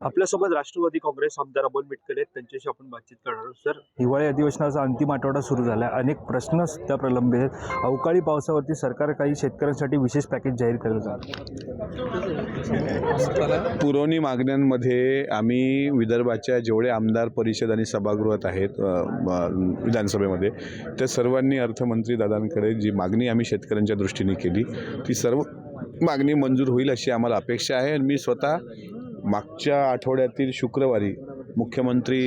आपल्यासोबत राष्ट्रवादी काँग्रेस आमदार अमोल मिटकर आहेत. त्यांच्याशी आपण बातचीत करणार आहोत. सर हिवाळी अधिवेशनाचा अंतिम आठवडा सुरू झाला आहे अनेक प्रश्न सध्या प्रलंबित आहेत. अवकाळी पावसावरती सरकार काही शेतकऱ्यांसाठी विशेष पॅकेज जाहीर करत आहे. पुरवणी मागण्यांमध्ये आम्ही विदर्भाच्या जेवढे आमदार परिषद आणि सभागृहात आहेत विधानसभेमध्ये त्या सर्वांनी अर्थमंत्री दादांकडे जी मागणी आम्ही शेतकऱ्यांच्या दृष्टीने केली ती सर्व मागणी मंजूर होईल अशी आम्हाला अपेक्षा आहे. आणि मी स्वतः मागच्या आठवड्यातील शुक्रवारी मुख्यमंत्री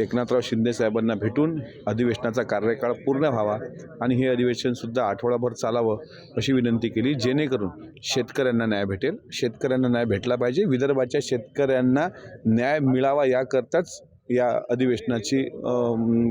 एकनाथराव शिंदे साहेबांना भेटून अधिवेशनाचा कार्यकाळ पूर्ण व्हावा आणि हे अधिवेशनसुद्धा आठवडाभर चालावं अशी विनंती केली. जेणेकरून शेतकऱ्यांना न्याय भेटेल. शेतकऱ्यांना न्याय भेटला पाहिजे. विदर्भाच्या शेतकऱ्यांना न्याय मिळावा याकरताच या अधिवेशनाची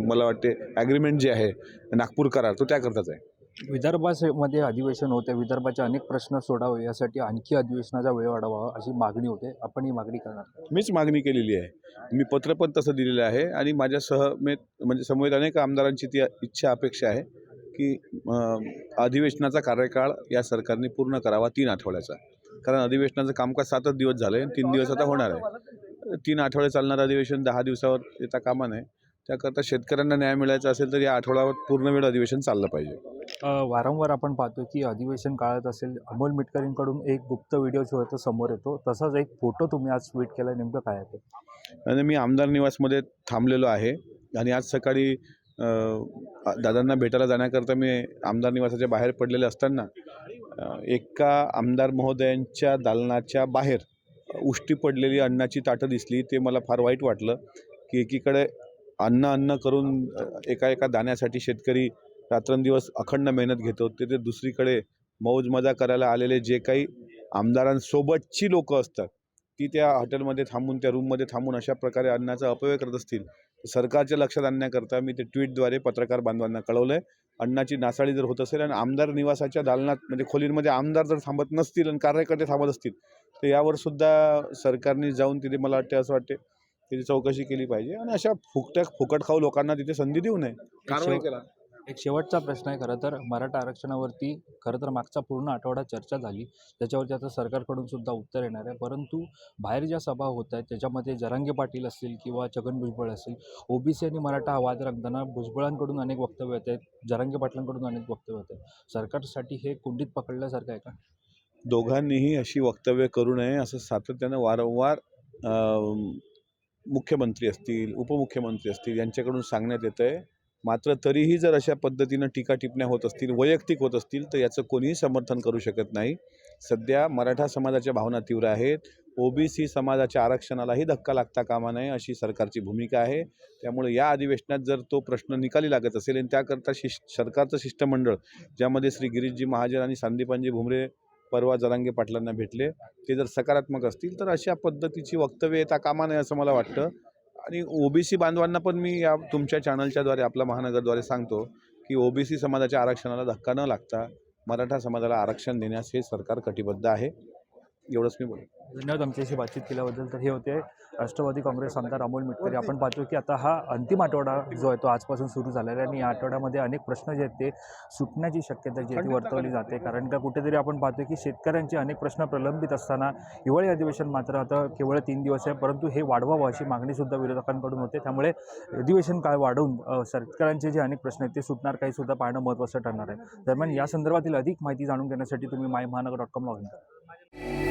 मला वाटते ॲग्रीमेंट जे आहे नागपूर करार तो त्याकरताच आहे. विदर्भामध्ये अधिवेशन होते. विदर्भाचे अनेक प्रश्न सोडावे यासाठी आणखी अधिवेशनाचा वेळ वाढावा अशी मागणी होते. आपण ही मागणी करणार मीच मागणी केलेली आहे. मी पत्र पण तसं दिलेलं आहे आणि माझ्या सहमेत म्हणजे समवेत अनेक आमदारांची ती इच्छा अपेक्षा आहे की अधिवेशनाचा कार्यकाळ या सरकारने पूर्ण करावा तीन आठवड्याचा. कारण अधिवेशनाचं कामकाज सातच दिवस झालं आहे तीन दिवस आता होणार आहे. तीन आठवडे चालणारं अधिवेशन दहा दिवसावर येता कामा नये. त्याकरता शेतकऱ्यांना न्याय मिळायचा असेल तर या आठवड्यावर पूर्ण वेळ अधिवेशन चाललं पाहिजे. वारंवार आपण पाहतो की अधिवेशन काळात असेल अमोल मिटकरींकडून एक गुप्त व्हिडिओ जो आहे तो समोर येतो. तसाच एक फोटो तुम्ही आज ट्विट केला नेमकं काय आहे आणि मी आमदार निवासमध्ये थांबलेलो आहे आणि आज सकाळी दादांना भेटायला जाण्याकरता मी आमदार निवासाच्या बाहेर पडलेले असताना एका आमदार महोदयांच्या दालनाच्या बाहेर उष्टी पडलेली अन्नाची ताटं दिसली. ते मला फार वाईट वाटलं की एकीकडे अन्न अन्न करून एका एका दाण्यासाठी शेतकरी रात्रंदिवस अखंड मेहनत घेतो. ते ते दुसरीकडे मौज मजा करायला आलेले जे काही आमदारांसोबतची लोकं असतात ती त्या हॉटेलमध्ये थांबून त्या रूममध्ये थांबून अशा प्रकारे अन्नाचा अपव्यय करत असतील सरकारच्या लक्षात आणण्याकरता मी ते ट्विटद्वारे पत्रकार बांधवांना कळवलं आहे अन्नाची नासाडी जर होत असेल आणि आमदार निवासाच्या दालनात म्हणजे खोलींमध्ये आमदार जर थांबत नसतील आणि कार्यकर्ते थांबत असतील तर यावर सुद्धा सरकारने जाऊन तिथे मला वाटते असं वाटते तिथे चौकशी केली पाहिजे. आणि अशा फुकट्या फुकट खाऊ लोकांना तिथे संधी देऊ नये. कारवाई करा एक शेवटचा प्रश्न आहे खरं तर. मराठा आरक्षणावरती खरं तर मागचा पूर्ण आठवडा चर्चा झाली. त्याच्यावरती आता सरकारकडून सुद्धा उत्तर येणार आहे. परंतु बाहेर ज्या सभा होत आहेत त्याच्यामध्ये जरांगे पाटील असतील किंवा छगन भुजबळ असतील ओबीसी आणि मराठा हा वाद रंगताना भुजबळांकडून अनेक वक्तव्य येत आहेत. जरांगे पाटलांकडून अनेक वक्तव्य येत आहेत. सरकारसाठी हे कुंडीत पकडल्यासारखं आहे का? दोघांनीही अशी वक्तव्य करू नये असं सातत्यानं वारंवार मुख्यमंत्री असतील उपमुख्यमंत्री असतील यांच्याकडून सांगण्यात येतं आहे मात्र तरीही जर अशा पद्धतीनं टीका टिपण्या होत असतील वैयक्तिक होत असतील तर याचं कोणीही समर्थन करू शकत नाही. सध्या मराठा समाजाच्या भावना तीव्र आहेत. ओबीसी समाजाच्या आरक्षणालाही धक्का लागता कामा नये अशी सरकारची भूमिका आहे. त्यामुळे या अधिवेशनात जर तो प्रश्न निकाली लागत असेल आणि त्याकरता शिष सरकारचं शिष्टमंडळ ज्यामध्ये श्री गिरीशजी महाजन आणि संदीपांजी भुमरे परवा जरांगे पाटलांना भेटले ते जर सकारात्मक असतील तर अशा पद्धतीची वक्तव्य येता कामा नये असं मला वाटतं. आणि ओबीसी बांधवांना पण मी या तुमच्या चॅनलच्याद्वारे आपल्या महानगरद्वारे सांगतो की ओबीसी समाजाच्या आरक्षणाला धक्का न लागता मराठा समाजाला आरक्षण देण्यास हे सरकार कटिबद्ध आहे. एवढंच मी बोलेन धन्यवाद आमच्याशी बातचीत केल्याबद्दल. तर हे होते राष्ट्रवादी काँग्रेस आमदार अमोल मिटकरी. आपण पाहतो की आता हा अंतिम आठवडा जो आहे तो आजपासून सुरू झालेला आहे आणि या आठवड्यामध्ये अनेक प्रश्न जे आहेत ते सुटण्याची शक्यता जी आहे ती वर्तवली जाते. कारण का कुठेतरी आपण पाहतो की शेतकऱ्यांचे अनेक प्रश्न प्रलंबित असताना हिवाळी अधिवेशन मात्र आता केवळ तीन दिवस आहे परंतु हे वाढवावं अशी मागणीसुद्धा विरोधकांकडून होते. त्यामुळे अधिवेशन काळ वाढवून शेतकऱ्यांचे जे अनेक प्रश्न आहेत ते सुटणार काही सुद्धा पाहणं महत्त्वाचं ठरणार आहे. दरम्यान या संदर्भातील अधिक माहिती जाणून घेण्यासाठी तुम्ही माय महानगर डॉट कॉम लॉग इन करा.